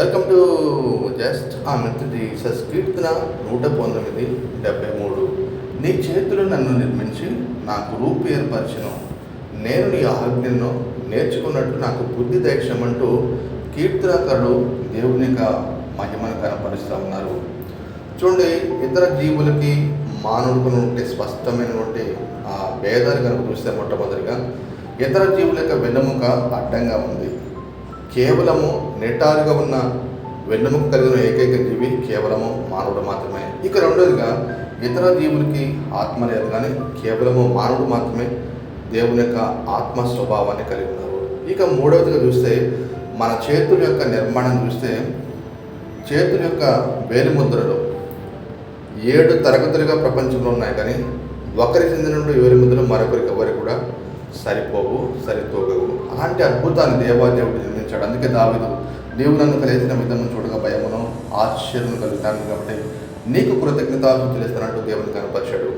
Welcome to just ఆ మెత్ Jesus నూట పంతొమ్మిది డెబ్బై మూడు. నీ చేతులు నన్ను నిర్మించి నాకు రూపు ఏర్పరచను నేను నీ ఆజ్ఞను నేర్చుకున్నట్టు నాకు బుద్ధి దైక్షమంటూ కీర్తనకారుడు దేవుని యొక్క మహిమను కనపరుస్తూ ఉన్నారు. చూడండి ఇతర జీవులకి మానవులకు ఉంటే స్పష్టమైనటువంటి ఆ భేదాలు కనుక చూస్తే మొట్టమొదటిగా. ఇతర జీవుల యొక్క వెన్నెముక అడ్డంగా ఉంది. కేవలము నిటారుగా ఉన్న వెన్నెముక కలిగిన ఏకైక జీవి కేవలము మానవుడు మాత్రమే. ఇక రెండోదిగా ఇతర జీవులకి ఆత్మ లేదు కానీ కేవలము మానవుడు మాత్రమే దేవుని యొక్క ఆత్మ స్వభావాన్ని కలిగి ఉన్నారు. ఇక మూడవదిగా చూస్తే మన చేతుల యొక్క నిర్మాణం చూస్తే చేతుల యొక్క వేలిముద్రలు ఏడు తరగతులుగా ప్రపంచంలో ఉన్నాయి కానీ ఒకరి చెందిన వేలిముద్రలు మరొకరికి ఎవరికి కూడా సరిపోవు సరితూగవు. అలాంటి అద్భుతాన్ని దేవాదేవుడు నిర్మించాడు అందుకే దావిదు నీవు నన్ను కలిసిన విధంగా చూడగా భయమును ఆశ్చర్యం కలుగుతాను కాబట్టి నీకు కృతజ్ఞతాలు తెలుస్తానంటూ దేవుని కనపరిచాడు.